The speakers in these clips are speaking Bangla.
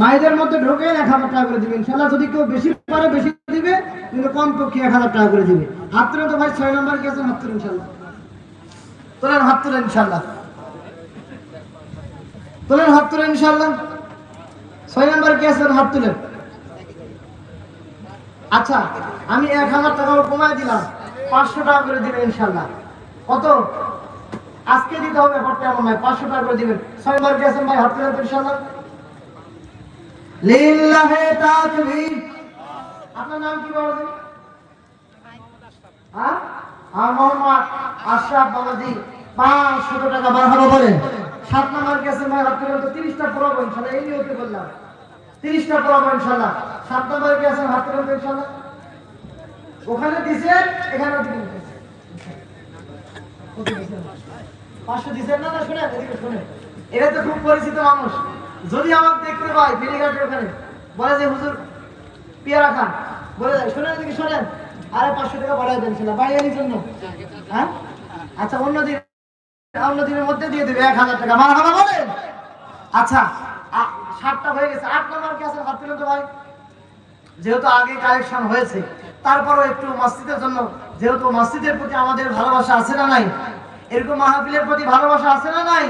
মায়েদের মধ্যে ঢোকে এক হাজার টাকা করে দিবে ইনশাল্লাহ যদি কেউ বেশি পারে, বেশি দিবে, কিন্তু কম পক্ষে এক হাজার টাকা করে দিবে। হাত তো ভাই, ছয় নম্বর গেছেন হাত তুলে ইনশাল্লাহ। তোলেন হাত তুলে ইনশাল্লাহ। তোলেন হাত তুলে ইনশাল্লাহ। ছয় নম্বর গেছেন হাত তুলেন আচ্ছা আমি এক হাজার টাকা কমায় দিলাম। পাঁচশো টাকা করে দিবেন ইনশাল্লাহ। কত? আজকে দিতে হবে ব্যাপারটা এমন নয়, পাঁচশো টাকা করে দিবেন। ছয় বার গেছেন ভাই হাত তুলেন ইনশাল্লাহ। লিল্লাহে তাকবীর। আপনার নাম কি বলো দিন হ্যাঁ? মোহাম্মদ আশরাফ বাবাজি পাঁচশো টাকা বাড়াবো বলেন সাত নম্বর গেছে ভাই হাত তো তিরিশটা পড়াবো ইনশাল্লাহ, এই নিয়তে বললাম। তিরিশটা পড়াবো ইনশাল্লাহ। সাত নম্বর গেছে হাত তুলে তো ইনশাল্লাহ। ওখানে দিছেন এখানেও দিবেন? পাঁচশো দিছেন না না শুনে এদিকে শুনে এরা তো খুব পরিচিত মানুষ। যদি আমার দেখতে পাই ফেরিঘাটের ওখানে, বলে যে, হুজুর, পেয়ারা খান। বলে যায় শোনেন এদিকে, শোনেন। আরে, পাঁচশো টাকা বাড়াই দেন ছিল বাড়িয়ালির জন্য। হ্যাঁ? আচ্ছা অন্য দিন, অন্য দিনের মধ্যে দিয়ে দেবে, এক হাজার টাকা। মার হাবা বলেন আচ্ছা সাতটা হয়ে গেছে। আট নম্বর কি আছে হাত তুলে তো ভাই, যেহেতু আগে কালেকশন হয়েছে, তারপরও একটু মসজিদের জন্য, যেহেতু মসজিদের প্রতি আমাদের ভালোবাসা আছে না নাই, এরকম মাহফিলের প্রতি ভালোবাসা আছে না নাই?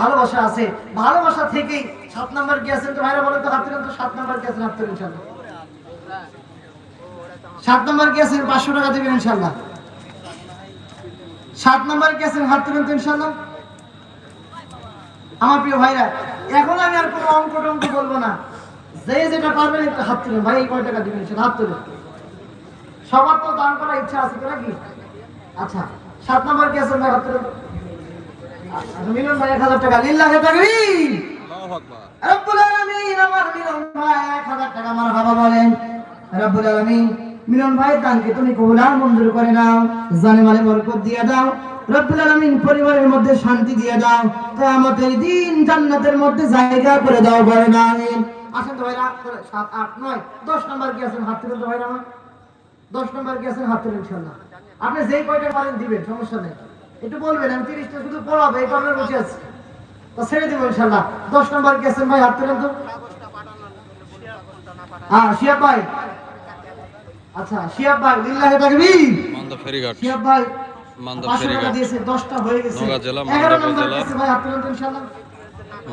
ভালোবাসা আছে। ভালোবাসা থেকেই সাত নাম্বার কি আছেন তো ভাইরা বলেন তো হাত তুলেন তো সাত নাম্বার কি আছেন হাত তুলেন ইনশাল্লাহ। সাত নাম্বার কি আছেন পাঁচশো টাকা দেবেন ইনশাল্লাহ। সাত নাম্বার কি আছেন হাত তুলেন তো ইনশাল্লাহ। আমার প্রিয় ভাইরা এখন আমি আর কোনো অঙ্ক টঙ্ক বলব না। যে যেটা পারবেন একটু হাত তুলেন। ভাই কয় টাকা দিবেন সেটা হাত তুলেন। সবার তো দান করার ইচ্ছা আছে নাকি? আচ্ছা সাত নম্বর কি আছে ভাই হাত তুলেন। আচ্ছা, মিলন ভাই এক হাজার টাকা। পরিবারের মধ্যে শান্তি দিয়ে দাও দিন জান্নাতের মধ্যে জায়গা করে দাও বলেন আমিন আসেন তো ভাইরা নম্বর কি আছেন হাত তুলেন তো ভাইরা নম্বর কি আছেন হাত আপনি যেই কয়টা পারেন দিবেন, সমস্যা নেই। একটু বলবেন, আমি তিরিশটা শুধু পড়াবো, এই কারণে বসে আছি। তো ছেড়ে দিব ইনশাল্লাহ দশ নম্বর কি আছেন ভাই হাত তুলেন তো। হ্যাঁ শিয়াব ভাই। আচ্ছা শিয়াব ভাই লিল্লাহে তাকবীর। মান্দা ফেরিঘাট। শিয়াব ভাই মান্দা ফেরিঘাট। দিয়েছে দশটা হয়ে গেছে। নওগাঁ জেলা, এগারো জেলা। ভাই হাত তুলেন তো ইনশাল্লাহ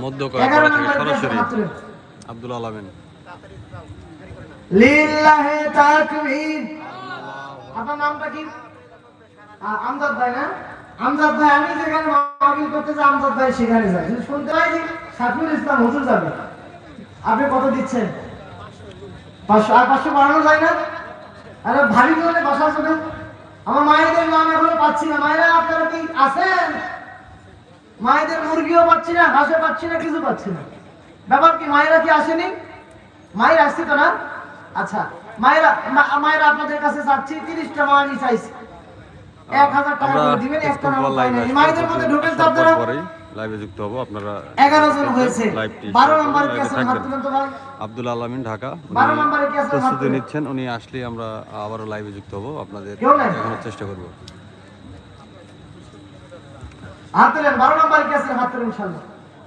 মধ্য এগারো থেকে সরাসরি আব্দুল আলামিন। লিল্লাহে তাকবীর। আপনার নামটা কি? আমজাদ ভাই না? আমজাদ ভাই, আমি যেখানে মাহফিল করতে যাই, আমজাদ ভাই সেখানে যাই শুনতে পাই সাফিউল ইসলাম হুজুর যাবে। আপনি কত দিচ্ছেন? পাঁচশো আর পাঁচশো বাড়ানো যায় না? আরে ভারী করে বাসা শোনে আমার মায়েদের নাম এখনও পাচ্ছি না। মায়েরা, আপনারা কি আছেন? মায়েদের মুরগিও পাচ্ছি না, ঘাসও পাচ্ছি না, কিছু পাচ্ছি না। ব্যাপার কি, মায়েরা কি আসেনি? মায়ের আসছে তো না? আচ্ছা মায়েরা মা- মায়েরা আপনাদের কাছে চাচ্ছি তিরিশটা চাইছি এক হাজার টাকা আমরা লাইভ পরেই লাইভে যুক্ত হব। আপনারা এগারো জন হয়েছে। লাইভটি আব্দুল আলামিন ঢাকা প্রস্তুতি নিচ্ছেন উনি আসলে আমরা আবারও লাইভে যুক্ত হব। আপনাদের? দেখানোর চেষ্টা করব।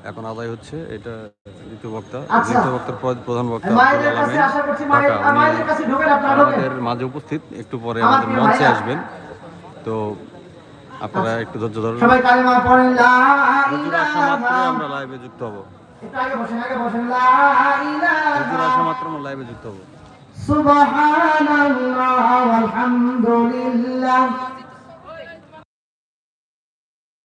এখন আদায় হচ্ছে এটা দ্বিতীয় বক্তা। আচ্ছা। দ্বিতীয় বক্তার প্র- প্রধান বক্তা আমাদের মাঝে উপস্থিত একটু পরে আমাদের মঞ্চে আসবেন। তো আপনারা একটু ধৈর্য ধরুন। সবাই কালেমা পড়েন লা ইলাহা আমরা লাইভে যুক্ত হব। একটু আগে বসেন আগে বসেন লা ইলাহা। মাত্র আমরা যুক্ত হব। সুবহানাল্লাহ ওয়ালহামদুলিল্লাহ।